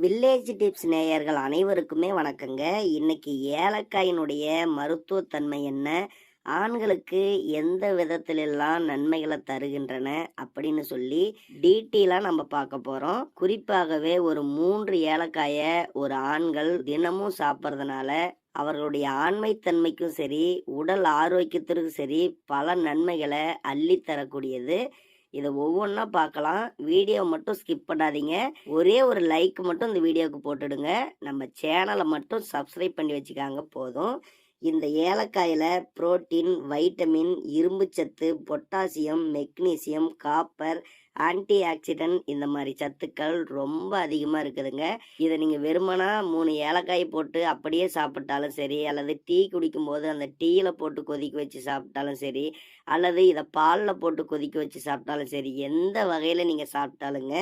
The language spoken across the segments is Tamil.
வில்லேஜ் டிப்ஸ் நேயர்கள் அனைவருக்குமே வணக்கங்க. இன்னைக்கு ஏலக்காயினுடைய மருத்துவத்தன்மை என்ன? ஆண்களுக்கு எந்த விதத்திலெல்லாம் நன்மைகளை தருகின்றன? அப்படின்னு சொல்லி டீட்டெயிலாக நம்ம பார்க்க போகிறோம் குறிப்பாகவே ஒரு மூன்று ஏலக்காயை ஒரு ஆண்கள் தினமும் சாப்பிட்றதுனால அவர்களுடைய ஆண்மைத்தன்மைக்கும் சரி உடல் ஆரோக்கியத்திற்கும் சரி பல நன்மைகளை அள்ளித் தரக்கூடியது. இதை ஒவ்வொன்றா பார்க்கலாம். வீடியோ மட்டும் ஸ்கிப் பண்ணாதீங்க. ஒரே ஒரு லைக் மட்டும் இந்த வீடியோவுக்கு போட்டுடுங்க. நம்ம சேனலை மட்டும் சப்ஸ்கிரைப் பண்ணி வச்சுக்காங்க போதும். இந்த ஏலக்காயில் புரோட்டீன் வைட்டமின் இரும்புச்சத்து potassium magnesium copper antioxidant இந்த மாதிரி சத்துக்கள் ரொம்ப அதிகமாக இருக்குதுங்க. இதை நீங்கள் வெறுமனா மூணு ஏலக்காய் போட்டு அப்படியே சாப்பிட்டாலும் சரி அல்லது டீ குடிக்கும்போது அந்த டீயில் போட்டு கொதிக்க வச்சு சாப்பிட்டாலும் சரி அல்லது இதை பாலில் போட்டு கொதிக்க வச்சு சாப்பிட்டாலும் சரி எந்த வகையில் நீங்கள் சாப்பிட்டாலுங்க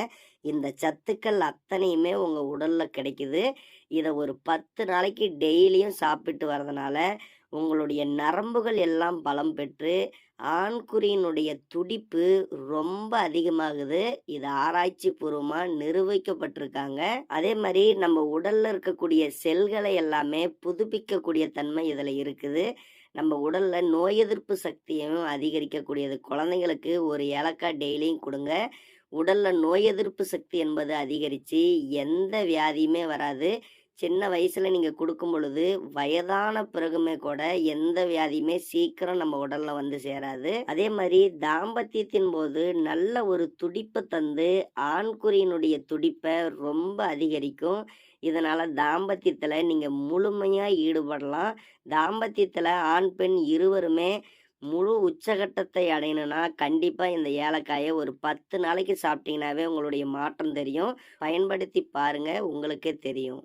இந்த சத்துக்கள் அத்தனையுமே உங்கள் உடலில் கிடைக்குது. இதை ஒரு பத்து நாளைக்கு டெய்லியும் சாப்பிட்டு வரதுனால உங்களுடைய நரம்புகள் எல்லாம் பலம் பெற்று ஆண்குறியினுடைய துடிப்பு ரொம்ப அதிகமாகுது. இது ஆராய்ச்சி பூர்வமாக நிரூபிக்கப்பட்டிருக்காங்க. அதே மாதிரி நம்ம உடல்ல இருக்கக்கூடிய செல்களை எல்லாமே புதுப்பிக்கக்கூடிய தன்மை இதில் இருக்குது. நம்ம உடல்ல நோய் எதிர்ப்பு சக்தியையும் அதிகரிக்கக்கூடியது. குழந்தைங்களுக்கு ஒரு ஏலக்காய் டெய்லியும் கொடுங்க. உடல்ல நோய் எதிர்ப்பு சக்தி என்பது அதிகரித்து எந்த வியாதியுமே வராது. சின்ன வயசுல நீங்க கொடுக்கும் பொழுது வயதான பிறகுமே கூட எந்த வியாதியுமே சீக்கிரம் நம்ம உடல்ல வந்து சேராது. அதே மாதிரி தாம்பத்தியத்தின் போது நல்ல ஒரு துடிப்பை தந்து ஆண்குறியினுடைய துடிப்பை ரொம்ப அதிகரிக்கும். இதனால தாம்பத்தியத்துல நீங்க முழுமையா ஈடுபடலாம். தாம்பத்தியத்துல ஆண் பெண் இருவருமே முழு உச்சகட்டத்தை அடையணும்னா கண்டிப்பாக இந்த ஏலக்காயை ஒரு பத்து நாளைக்கு சாப்பிட்டீங்கன்னாவே உங்களுடைய மாற்றம் தெரியும். பயன்படுத்தி பாருங்க உங்களுக்கே தெரியும்.